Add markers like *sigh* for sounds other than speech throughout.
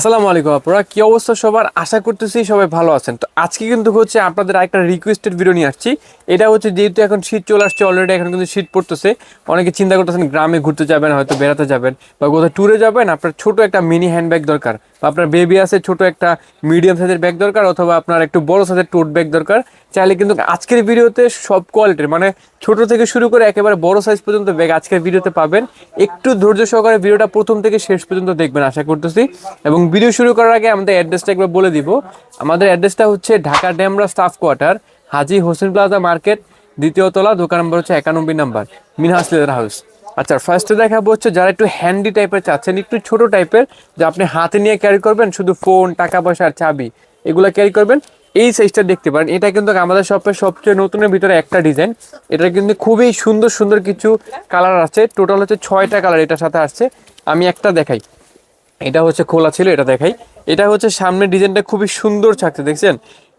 আসসালামু আলাইকুম আপনারা কি অবস্থা সবার? আশা করতেছি সবাই ভালো আছেন। তো আজকে কিন্তু হচ্ছে আপনাদের একটা রিকোয়েস্টেড ভিডিও নিয়ে আসছি। এটা হচ্ছে যেহেতু এখন শীত চলে আসছে অলরেডি এখন কিন্তু শীত পড়তেছে। অনেকে চিন্তা করতেছেন গ্রামে ঘুরতে যাবেন, হয়তো বেড়াতে যাবেন বা কোথাও ট্যুরে যাবেন, আপনার ছোট একটা মিনি হ্যান্ডব্যাগ দরকার বা আপনার বেবি আছে ছোট একটা মিডিয়াম সাইজের ব্যাগ দরকার অথবা আপনার একটু বড় সাইজের টোট ব্যাগ দরকার। চাইলে কিন্তু আজকের ভিডিওতে সব কোয়ালিটির মানে ছোট থেকে শুরু করে একেবারে বড় সাইজ পর্যন্ত ব্যাগ আজকের ভিডিওতে পাবেন। একটু ধৈর্য সহকারে ভিডিওটা প্রথম থেকে শেষ পর্যন্ত দেখবেন, আশা করতেছি। এবং ভিডিও শুরু করার আগে আমাদের অ্যাড্রেসটা একবার বলে দিব। আমাদের অ্যাড্রেসটা হচ্ছে Dhaka Demra staff quarter Haji Hossain plaza market, দ্বিতীয় তলা, দোকান নম্বর হচ্ছে একানব্বই নাম্বার মিনহাস লেদার হাউস। আচ্ছা ফার্স্টে দেখাবো হচ্ছে যারা একটু হ্যান্ডি টাইপের চাচ্ছেন, একটু ছোট টাইপের যে আপনি হাতে নিয়ে ক্যারি করবেন, শুধু ফোন টাকা পয়সা আর চাবি, এগুলো ক্যারি করবেন। এই সাইজটা দেখতে পারেন। এটা কিন্তু আমাদের শপের সবচেয়ে নতুনের ভিতরে একটা ডিজাইন এটা কিন্তু খুবই সুন্দর সুন্দর কিছু কালার আছে। টোটাল হচ্ছে ছয়টা কালার এটার সাথে আসছে। আমি একটা দেখাই। এটা হচ্ছে খোলা ছিল, এটা দেখাই। এটা হচ্ছে সামনের ডিজাইনটা খুবই সুন্দর থাকছে দেখছেন?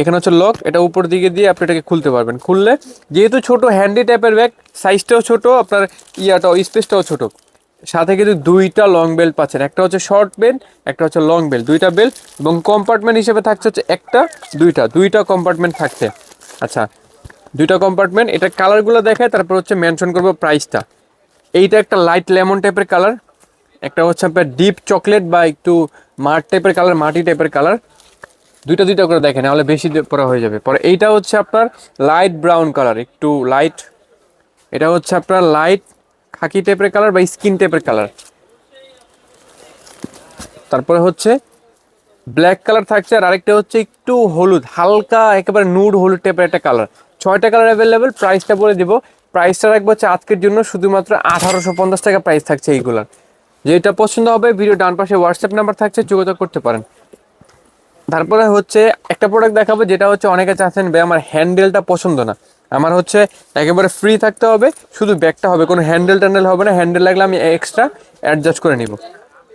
এখানে হচ্ছে লক এটা উপর দিকে দিয়ে আপনি এটাকে খুলতে পারবেন। খুললে যেহেতু ছোট হ্যান্ডি টাইপের ব্যাগ সাইজটাও ছোট, আপনার ইয়াটাও স্পেসটাও ছোট। সাথে কিন্তু দুইটা লং বেল্ট পাচ্ছেন। একটা হচ্ছে শর্ট বেল্ট একটা হচ্ছে লং বেল্ট দুইটা বেল্ট এবং কম্পার্টমেন্ট হিসেবে থাকছে হচ্ছে একটা, দুইটা দুইটা কম্পার্টমেন্ট থাকছে। আচ্ছা দুইটা কম্পার্টমেন্ট এটা কালারগুলো দেখায়, তারপর হচ্ছে মেনশন করব প্রাইসটা এইটা একটা লাইট লেমন টাইপের কালার একটা হচ্ছে আপনার ডিপ চকলেট বা একটু মাঠ টাইপের কালার মাটি টাইপের কালার দুইটা দুইটা করে দেখেন নাহলে বেশি পরে হয়ে যাবে। পরে এইটা হচ্ছে আপনার লাইট ব্রাউন কালার একটু লাইট এটা হচ্ছে আপনার লাইট খাকি টাইপের কালার বা স্কিন টাইপের কালার তারপরে হচ্ছে ব্ল্যাক কালার থাকছে আর আরেকটা হচ্ছে একটু হলুদ, হালকা একেবারে নুড হলুদ টাইপের একটা কালার ছয়টা কালার অ্যাভেলেবেল প্রাইসটা বলে দিব। প্রাইসটা রাখব হচ্ছে আজকের জন্য, শুধুমাত্র আঠারোশো পঞ্চাশ টাকা প্রাইস থাকছে এইগুলার যেটা পছন্দ হবে ভিডিও ডান পাশে হোয়াটসঅ্যাপ নাম্বার থাকছে, যোগাযোগ করতে পারেন। তারপরে হচ্ছে একটা প্রোডাক্ট দেখাবো, যেটা হচ্ছে অনেকে চাচ্ছেন বে আমার হ্যান্ডেলটা পছন্দ না। আমার হচ্ছে একেবারে ফ্রি থাকতে হবে, শুধু ব্যাগটা হবে, কোনো হ্যান্ডেল ট্যান্ডেল হবে না হ্যান্ডেল লাগলে আমি এক্সট্রা অ্যাডজাস্ট করে নিব।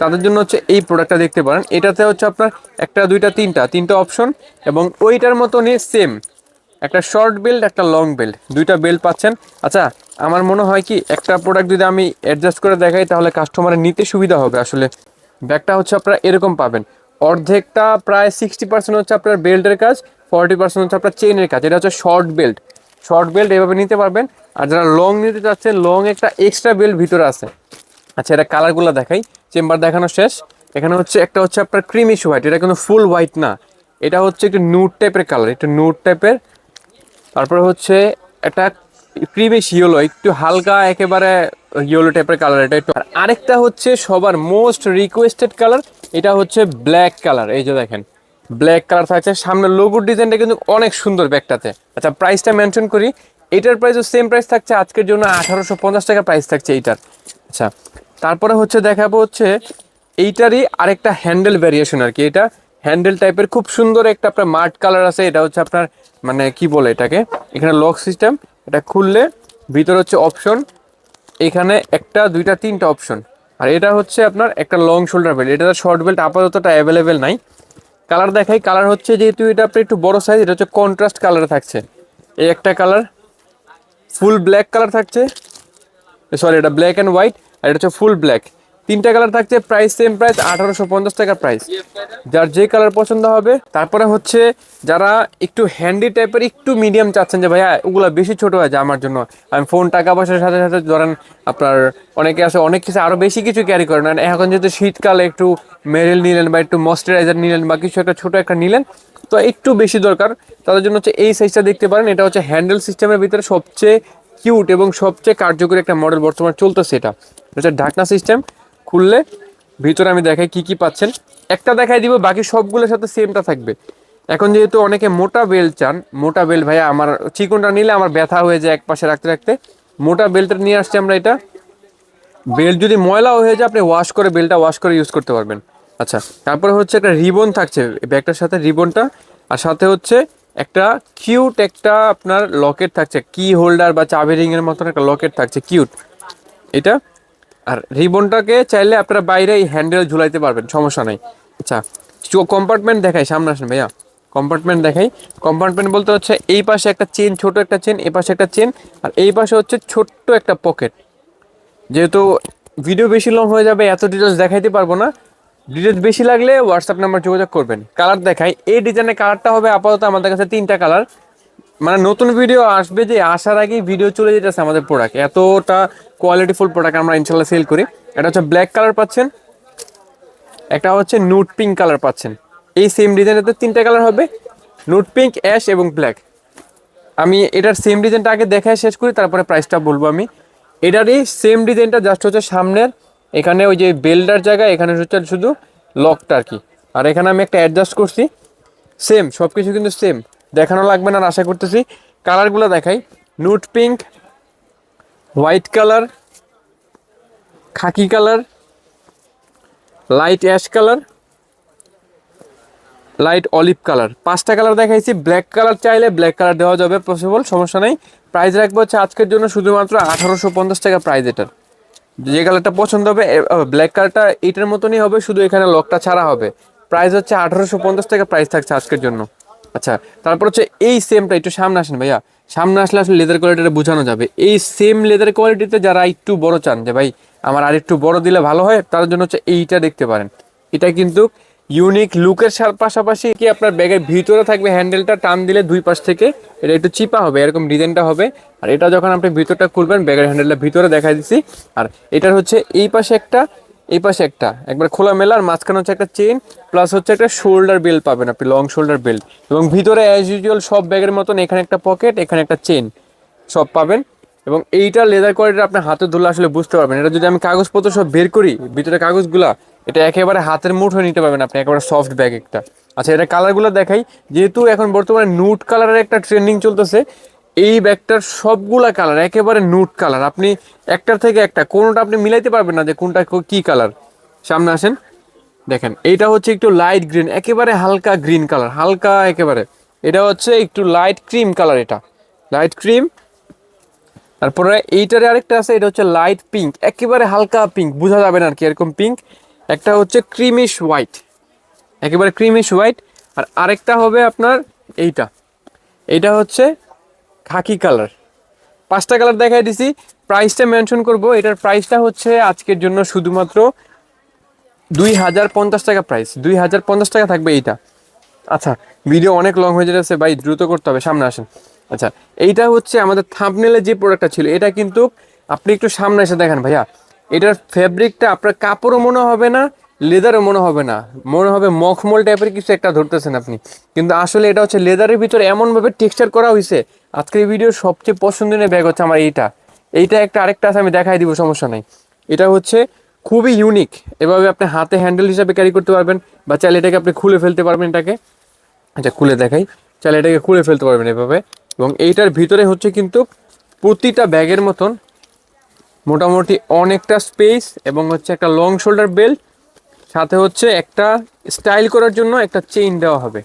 তাদের জন্য হচ্ছে এই প্রোডাক্টটা দেখতে পারেন, এটাতে হচ্ছে আপনার একটা, দুইটা, তিনটা তিনটা অপশন এবং ওইটার মতনই সেম একটা শর্ট বেল্ট একটা লং বেল্ট দুইটা বেল্ট পাচ্ছেন। আচ্ছা আমার মনে হয় কি, একটা প্রোডাক্ট যদি আমি অ্যাডজাস্ট করে দেখাই, তাহলে কাস্টমারের নিতে সুবিধা হবে। আসলে ব্যাগটা হচ্ছে আপনারা এরকম পাবেন। অর্ধেকটা প্রায় সিক্সটি পার্সেন্ট হচ্ছে আপনার বেল্টের কাজ ফর্টি পার্সেন্ট হচ্ছে আপনার চেনের কাজ। এটা হচ্ছে শর্ট বেল্ট শর্ট বেল্ট এভাবে নিতে পারবেন। আর যারা লং নিতে চাচ্ছেন লং একটা এক্সট্রা বেল্ট ভিতরে আছে। আচ্ছা এটা কালারগুলো দেখাই। চেম্বার দেখানো শেষ। এখানে হচ্ছে, একটা হচ্ছে আপনার ক্রিমিশ হোয়াইট এটা কিন্তু ফুল হোয়াইট না। এটা হচ্ছে একটু নুট টাইপের কালার একটু নুট টাইপের তারপরে হচ্ছে একটা ক্রিমিশ ইয়েলো একটু হালকা একেবারে ইয়েলো টাইপের কালার এটা একটু আরেকটা হচ্ছে সবার মোস্ট রিকোয়েস্টেড কালার এটা হচ্ছে ব্ল্যাক কালার এই যে দেখেন। ব্ল্যাক কালার থাকছে। সামনে লোগোর ডিজাইনটা কিন্তু অনেক সুন্দর ব্যাগটাতে। আচ্ছা প্রাইসটা মেনশন করি। এটার প্রাইসও সেম প্রাইস থাকছে। আজকের জন্য আঠারোশো পঞ্চাশ টাকা প্রাইস থাকছে এইটার। আচ্ছা তারপরে হচ্ছে দেখাবো হচ্ছে এইটারই আরেকটা হ্যান্ডেল ভ্যারিয়েশন আর কি। এটা হ্যান্ডেল টাইপের খুব সুন্দর একটা আপনার মাঠ কালার আছে। এটা হচ্ছে আপনার মানে কি বলে এটাকে? এখানে লক সিস্টেম এটা খুললে ভিতরে হচ্ছে অপশন এখানে একটা, দুইটা, তিনটা অপশন আর এটা হচ্ছে আপনার একটা লং শোল্ডার বেল্ট এটা শর্ট বেল্ট আপাততটা অ্যাভেলেবেল নাই। কালার দেখাই কালার হচ্ছে যেহেতু এটা আপনার একটু বড় সাইজ এটা হচ্ছে কন্ট্রাস্ট কালারে থাকছে। এই একটা কালার ফুল ব্ল্যাক কালার থাকছে। সরি এটা ব্ল্যাক অ্যান্ড হোয়াইট আর এটা হচ্ছে ফুল ব্ল্যাক তিনটা কালার থাকছে প্রাইস সেম প্রাইস আঠারোশো পঞ্চাশ টাকার প্রাইস যার যে কালার পছন্দ হবে, তারপরে হচ্ছে যারা একটু হ্যান্ডি টাইপের একটু মিডিয়াম চাচ্ছেন যে, ভাইয়া, ওগুলো বেশি ছোট হয়ে যায় আমার জন্য। আমি ফোন টাকা পয়সার সাথে সাথে ধরেন আপনার অনেকে আছে, অনেক কিছু আরও বেশি কিছু ক্যারি করেন। এখন যেহেতু শীতকালে একটু মেরেল নিলেন বা একটু ময়শ্চারাইজার নিলেন বা কিছু একটা ছোটো একটা নিলেন, তো একটু বেশি দরকার। তাদের জন্য হচ্ছে এই সাইজটা দেখতে পারেন। এটা হচ্ছে হ্যান্ডেল সিস্টেমের ভিতরে সবচেয়ে কিউট এবং সবচেয়ে কার্যকরী একটা মডেল বর্তমানে চলতেছে এটা। এটা ঢাকনা সিস্টেম খুললে ভিতরে আমি দেখাই কি কি পাচ্ছেন। একটা দেখাই দিব, বাকি সবগুলোর সাথে সেমটা থাকবে। এখন যেহেতু অনেকে মোটা বেল চান, মোটা বেল ভাইয়া আমার চিকনটা নিলে আমার ব্যথা হয়ে যায় এক পাশে রাখতে রাখতে। মোটা বেলটা নিয়ে আসছি আমরা এটা। বেল্ট যদি ময়লা হয়ে যায়, আপনি ওয়াশ করে বেলটা ওয়াশ করে ইউজ করতে পারবেন। আচ্ছা তারপরে হচ্ছে একটা রিবন থাকছে, ব্যাগটার সাথে রিবনটা। আর সাথে হচ্ছে একটা কিউট একটা আপনার লকেট থাকছে কি হোল্ডার বা চাবি রিং এর মতন একটা লকেট থাকছে কিউট এটা আর রিবনটাকে চাইলে আপনারা বাইরে এই হ্যান্ডেল ঝুলাইতে পারবেন, সমস্যা নাই। আচ্ছা কম্পার্টমেন্ট দেখাই সামনে আসেন ভাইয়া। কম্পার্টমেন্ট দেখাই। কম্পার্টমেন্ট বলতে হচ্ছে এই পাশে একটা চেন ছোট একটা চেন এই পাশে একটা চেন আর এই পাশে হচ্ছে ছোট্ট একটা পকেট যেহেতু ভিডিও বেশি লং হয়ে যাবে, এত ডিটেলস দেখাইতে পারব না। ডিটেলস বেশি লাগলে হোয়াটসঅ্যাপ নাম্বার যোগাযোগ করবেন। কালার দেখাই। এই ডিজাইনের কালারটা হবে আপাতত আমাদের কাছে তিনটা কালার মানে নতুন ভিডিও আসবে যে আসার আগেই ভিডিও চলে যেতেছে আমাদের প্রোডাক্ট এতটা কোয়ালিটিফুল প্রোডাক্ট আমরা ইনশাল্লাহ সেল করি। এটা হচ্ছে ব্ল্যাক কালার পাচ্ছেন। একটা হচ্ছে নুট পিঙ্ক কালার পাচ্ছেন। এই সেম ডিজাইনের তিনটা কালার হবে। নুট পিঙ্ক অ্যাশ এবং ব্ল্যাক আমি এটার সেম ডিজাইনটা আগে দেখায় শেষ করি, তারপরে প্রাইসটা বলব আমি। এটারই সেম ডিজাইনটা জাস্ট হচ্ছে সামনের। এখানে ওই যে বেল্ডার জায়গায় এখানে হচ্ছে শুধু লকটা আর কি। আর এখানে আমি একটা অ্যাডজাস্ট করছি। সেম সব কিছু কিন্তু সেম দেখানো লাগবে না আশা করতেছি কালারগুলো দেখাই। Nude pink white colour khaki colour light ash colour light olive colour পাঁচটা কালার দেখাইছি ব্ল্যাক কালার চাইলে ব্ল্যাক কালার দেওয়া যাবে পসিবল সমস্যা নেই। প্রাইস রাখব হচ্ছে আজকের জন্য শুধুমাত্র আঠারোশো পঞ্চাশ টাকা প্রাইস এটার। যে কালারটা পছন্দ হবে ব্ল্যাক কালারটা এইটার মতনই হবে, শুধু এখানে লকটা ছাড়া হবে। প্রাইস হচ্ছে আঠারোশো পঞ্চাশ টাকা প্রাইস থাকছে আজকের জন্য। আচ্ছা তারপর হচ্ছে এই সেমটা একটু সামনে আসেন ভাইয়া। সামনে আসলে আসলে লেদার কোয়ালিটিটা বোঝানো যাবে। এই সেম লেদার কোয়ালিটিতে যারা একটু বড় চান, যে ভাই আমার আর একটু বড় দিলে ভালো হয় তার জন্য হচ্ছে এইটা দেখতে পারেন। এটা কিন্তু ইউনিক লুকের পাশাপাশি কি আপনার ব্যাগের ভিতরে থাকবে হ্যান্ডেলটা টান দিলে দুই পাশ থেকে এটা একটু চিপা হবে, এরকম ডিজাইনটা হবে। আর এটা যখন আপনি ভিতরটা খুলবেন, ব্যাগের হ্যান্ডেলটা ভিতরে দেখা দিচ্ছি। আর এটার হচ্ছে এই পাশে একটা এই পাশে একটা। একবার খোলা মেলা আর মাঝখানে হচ্ছে একটা চেন প্লাস হচ্ছে একটা শোল্ডার বেল্ট পাবেন আপনি লং শোল্ডার বেল্ট এবং ভিতরে অ্যাজ ইউজুয়াল সব ব্যাগের মতন এখানে একটা পকেট এখানে একটা চেন সব পাবেন। এবং এইটা লেদার কোয়ালিটি আপনি হাতে ধরলে আসলে বুঝতে পারবেন। এটা যদি আমি কাগজপত্র সব বের করি, ভিতরে কাগজগুলা, এটা একেবারে হাতের মুঠো নিতে পারবেন আপনি, একেবারে সফট ব্যাগ একটা। আচ্ছা এটা কালারগুলো দেখাই। যেহেতু এখন বর্তমানে নুট কালারের একটা ট্রেন্ডিং চলতেছে এই ব্যাগটার সবগুলা কালার একেবারে নুট কালার আপনি একটার থেকে একটা, কোনোটা আপনি মিলাইতে পারবেন না যে কোনটা কি কালার সামনে আসেন। দেখেন, এইটা হচ্ছে একটু লাইট গ্রিন একেবারে হালকা গ্রিন কালার হালকা একেবারে। এটা হচ্ছে একটু লাইট ক্রিম কালার এটা। লাইট ক্রিম তারপরে এইটারে আরেকটা আছে, এটা হচ্ছে লাইট পিঙ্ক একেবারে হালকা পিঙ্ক বোঝা যাবে না আর কি এরকম পিঙ্ক একটা হচ্ছে ক্রিমিশ হোয়াইট একেবারে ক্রিমিশ হোয়াইট আর আরেকটা হবে আপনার এইটা। এইটা হচ্ছে খাকি কালার। পাঁচটা কালার দেখাই দিছি। প্রাইসটা মেনশন করব। এটার প্রাইসটা হচ্ছে আজকের জন্য শুধুমাত্র দুই হাজার পঞ্চাশ টাকা প্রাইস দুই হাজার পঞ্চাশ টাকা থাকবে এইটা। আচ্ছা ভিডিও অনেক লং হয়ে যেতেছে ভাই, দ্রুত করতে হবে। সামনে আসেন। আচ্ছা এইটা হচ্ছে আমাদের থাম্বনেলে যে প্রোডাক্টটা ছিল, এটা কিন্তু আপনি একটু সামনে এসে দেখেন ভাইয়া। এটার ফেব্রিকটা আপনার কাপড়ও মনে হবে না লেদারও মনে হবে না। মনে হবে মখমল টাইপের কিছু একটা ধরতেছেন আপনি। কিন্তু আসলে এটা হচ্ছে লেদারের ভিতরে এমনভাবে টেক্সচার করা হয়েছে আজকের ভিডিওর সবচেয়ে পছন্দনীয় ব্যাগ হচ্ছে আমার এইটা। এইটা একটা আরেকটা আছে, আমি দেখাই দিব, সমস্যা নেই। এটা হচ্ছে খুবই ইউনিক এভাবে আপনি হাতে হ্যান্ডেল হিসাবে ক্যারি করতে পারবেন বা চাইলে এটাকে আপনি খুলে ফেলতে পারবেন এটাকে। আচ্ছা খুলে দেখাই। চাইলে এটাকে খুলে ফেলতে পারবেন এভাবে। এবং এইটার ভিতরে হচ্ছে কিন্তু প্রতিটা ব্যাগের মতন মোটামুটি অনেকটা স্পেস এবং হচ্ছে একটা লং শোল্ডার বেল্ট সাথে হচ্ছে একটা স্টাইল করার জন্য একটা চেইন দেওয়া হবে।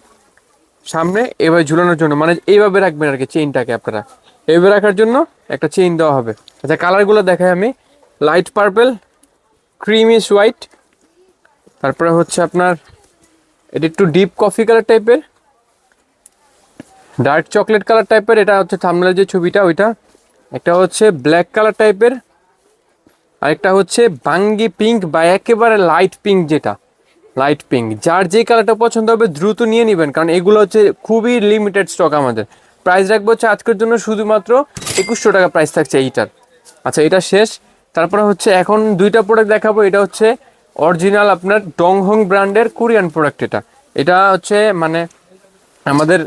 সামনে এভাবে ঝুলানোর জন্য মানে এইভাবে রাখবেন আর কি চেইনটাকে আপনারা। এইভাবে রাখার জন্য একটা চেইন দেওয়া হবে। আচ্ছা কালারগুলো দেখাই আমি। লাইট পার্পেল ক্রিমিশ হোয়াইট তারপরে হচ্ছে আপনার, এটা একটু ডিপ কফি কালার টাইপের ডার্ক চকলেট কালার টাইপের এটা হচ্ছে থামনালের যে ছবিটা, ওইটা। একটা হচ্ছে ব্ল্যাক কালার টাইপের আরেকটা হচ্ছে বাঙ্গি পিঙ্ক বা একেবারে লাইট পিঙ্ক যেটা। লাইট পিঙ্ক যার যে কালারটা পছন্দ হবে দ্রুত নিয়ে নেবেন, কারণ এগুলো হচ্ছে খুবই লিমিটেড স্টক আমাদের। প্রাইস রাখব হচ্ছে আজকের জন্য শুধুমাত্র একুশশো টাকা প্রাইস থাকছে এইটার। আচ্ছা এটা শেষ। তারপরে হচ্ছে এখন দুইটা প্রোডাক্ট দেখাবো। এটা হচ্ছে অরিজিনাল আপনার ডংহং ব্র্যান্ডের কোরিয়ান প্রোডাক্ট এটা। এটা হচ্ছে মানে আমাদের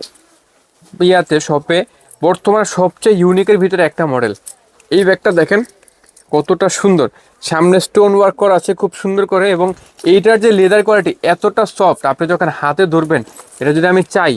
ইয়াতে শপে বর্তমানে সবচেয়ে ইউনিকের ভিতরে একটা মডেল এই ব্যাগটা দেখেন। কতটা সুন্দর। সামনে স্টোন ওয়ার্ক করা আছে খুব সুন্দর করে এবং এইটার যে লেদার কোয়ালিটি এতটা সফট আপনি যখন হাতে ধরবেন, এটা যদি আমি চাই,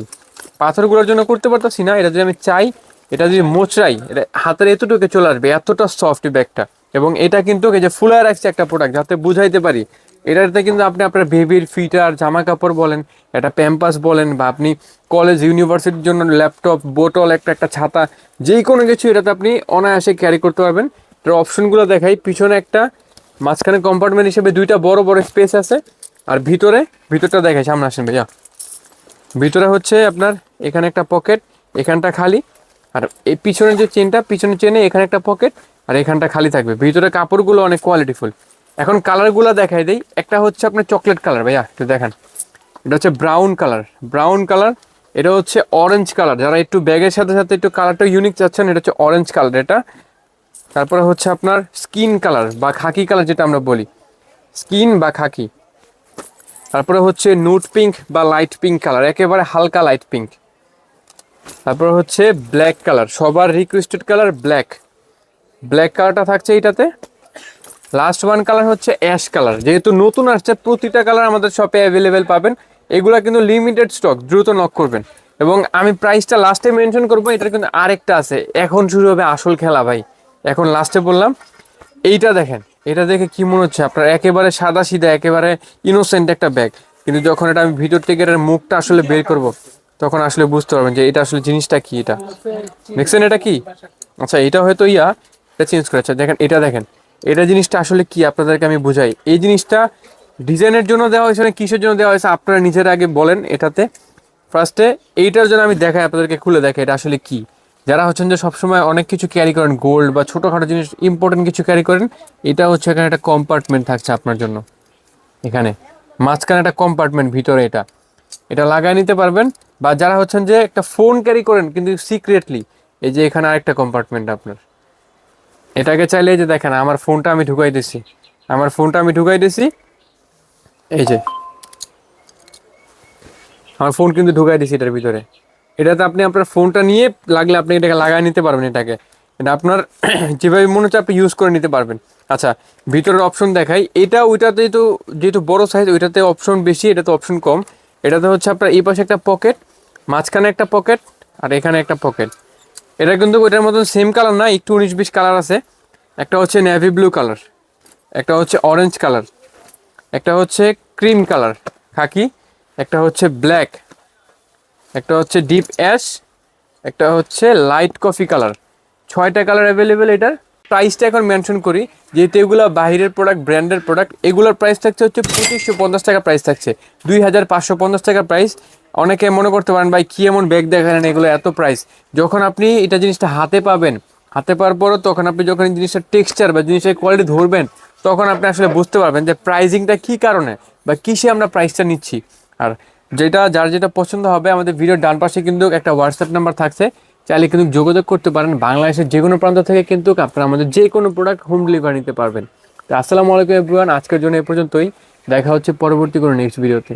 পাথরগুলোর জন্য করতে পারতাছি না, এটা যদি আমি চাই, এটা যদি মোচড়াই, এটা হাতের এতটুকু চলে আসবে, এতটা সফট ব্যাগটা এবং এটা কিন্তু যে ফুলায় রাখছে একটা প্রোডাক্ট যাতে বুঝাইতে পারি, এটাতে কিন্তু আপনি আপনার বেবির ফিটার জামা কাপড় বলেন একটা প্যাম্পাস বলেন, বা আপনি কলেজ ইউনিভার্সিটির জন্য ল্যাপটপ বোতল একটা একটা ছাতা যেই কোনো কিছু এটাতে আপনি অনায়াসে ক্যারি করতে পারবেন। এটার অপশনগুলো দেখাই। পিছনে একটা, মাঝখানে কম্পার্টমেন্ট হিসেবে দুইটা বড় বড় স্পেস আছে। আর ভিতরে, ভিতরটা দেখাই, সামনে আসেন ভাইয়া। ভিতরে হচ্ছে আপনার, এখানে একটা পকেট এখানটা খালি। আর এই পিছনের যে চেনটা পিছনের চেনে এখানে একটা পকেট আর এখানটা খালি থাকবে। ভিতরে কাপড়গুলো অনেক কোয়ালিটিফুল এখন কালারগুলো দেখাই দেই। একটা হচ্ছে আপনার চকলেট কালার ভাইয়া, একটু দেখান। এটা হচ্ছে ব্রাউন কালার ব্রাউন কালার এটা হচ্ছে অরেঞ্জ কালার যারা একটু ব্যাগের সাথে সাথে একটু কালারটা ইউনিক চাচ্ছেন, এটা হচ্ছে অরেঞ্জ কালার এটা তারপরে হচ্ছে আপনার স্কিন কালার বা খাকি কালার যেটা আমরা বলি। স্কিন বা খাকি। তারপরে হচ্ছে নুট পিঙ্ক বা লাইট পিঙ্ক কালার একেবারে হালকা লাইট পিঙ্ক তারপরে হচ্ছে ব্ল্যাক কালার সবার রিকোয়েস্টেড কালার ব্ল্যাক ব্ল্যাক কালারটা থাকছে এইটাতে। লাস্ট ওয়ান কালার হচ্ছে অ্যাশ কালার যেহেতু নতুন আসছে, প্রতিটা কালার আমাদের শপে অ্যাভেলেবেল পাবেন। এগুলো কিন্তু লিমিটেড স্টক দ্রুত নক করবেন। এবং আমি প্রাইসটা লাস্টে মেনশন করব, এটার কিন্তু আরেকটা আছে, এখন শুরু হবে আসল খেলা ভাই। এখন লাস্টে বললাম, এইটা দেখেন, এটা দেখে কি মনে হচ্ছে? আপনার একেবারে সাদা সিধা, একেবারে ইনোসেন্ট একটা ব্যাগ কিন্তু যখন এটা আমি ভিতর থেকে এটার মুখটা আসলে বের করব, তখন আসলে বুঝতে পারবেন যে এটা আসলে জিনিসটা কি এটা। দেখছেন এটা কি? আচ্ছা এটা হয়তো ইয়া, এটা চেঞ্জ করে আচ্ছা দেখেন, এটা দেখেন, এটা জিনিসটা আসলে কি? আপনাদেরকে আমি বুঝাই। এই জিনিসটা ডিজাইনের জন্য দেওয়া হয়েছে না, কিসের জন্য দেওয়া হয়েছে? আপনারা নিজেরা আগে বলেন এটাতে। ফার্স্টে এইটার জন্য আমি দেখাই, আপনাদেরকে খুলে দেখাই এটা আসলে কি। যারা হচ্ছেন যে সবসময় অনেক কিছু ক্যারি করেন গোল্ড বা ছোটোখাটো জিনিস ইম্পর্টেন্ট কিছু ক্যারি করেন, এটা হচ্ছে এখানে একটা কম্পার্টমেন্ট থাকছে আপনার জন্য। এখানে মাঝখানে একটা কম্পার্টমেন্ট ভিতরে এটা। এটা লাগাই নিতে পারবেন, বা যারা হচ্ছেন যে একটা ফোন ক্যারি করেন, কিন্তু সিক্রেটলি এই যে এখানে আরেকটা কম্পার্টমেন্ট আপনার। এটাকে চাইলে যে দেখেন, আমার ফোনটা আমি ঢুকাই দিছি। আমার ফোনটা আমি ঢুকাই দিছি, এই যে। আমার ফোন কিন্তু ঢুকাই দিছি এটার ভিতরে। এটাতে আপনি আপনার ফোনটা নিয়ে লাগলে আপনি এটাকে লাগাই নিতে পারবেন এটাকে। এটা আপনার *clears throat* যেভাবে মনে হচ্ছে আপনি ইউজ করে নিতে পারবেন। আচ্ছা ভিতরের অপশন দেখাই। এটা ওইটাতে তো যেহেতু বড় সাইজ ওইটাতে অপশন বেশি, এটাতে অপশন কম। এটাতে হচ্ছে আপনার এই পাশে একটা পকেট মাঝখানে একটা পকেট আর এখানে একটা পকেট এটা কিন্তু ওইটার মতন সেম কালার না, একটু উনিশ বিশ কালার আছে। একটা হচ্ছে নেভি ব্লু কালার একটা হচ্ছে অরেঞ্জ কালার একটা হচ্ছে ক্রিম কালার খাকি, একটা হচ্ছে ব্ল্যাক একটা হচ্ছে ডিপ অ্যাশ একটা হচ্ছে লাইট কফি কালার ছয়টা কালার অ্যাভেলেবেল এটার। প্রাইসটা এখন মেনশন করি, যেহেতু এগুলো বাইরের প্রোডাক্ট ব্র্যান্ডের প্রোডাক্ট এগুলোর প্রাইস থাকছে হচ্ছে পঁচিশশো পঞ্চাশ টাকা প্রাইস থাকছে। দুই হাজার পাঁচশো পঞ্চাশ টাকা প্রাইস অনেকে মনে করতে পারেন, ভাই, কী এমন ব্যাগ দেখালেন এগুলো এত প্রাইস যখন আপনি এটা জিনিসটা হাতে পাবেন, হাতে পাওয়ার পরও তখন আপনি যখন এই জিনিসটার টেক্সচার বা জিনিসের কোয়ালিটি ধরবেন, তখন আপনি আসলে বুঝতে পারবেন যে প্রাইজিংটা কী কারণে বা কিসে আমরা প্রাইসটা নিচ্ছি। আর যেটা যার যেটা পছন্দ হবে, আমাদের ভিডিওর ডান পাশে কিন্তু একটা হোয়াটসঅ্যাপ নাম্বার থাকছে। চাইলে কিন্তু যোগাযোগ করতে পারেন। বাংলাদেশের যে কোনো প্রান্ত থেকে কিন্তু আপনারা আমাদের যে কোনো প্রোডাক্ট হোম ডেলিভারি নিতে পারবেন। তো আসসালামু আলাইকুম এভরিওয়ান আজকের জন্য এ পর্যন্তই। দেখা হচ্ছে পরবর্তী কোনো নেক্সট ভিডিওতে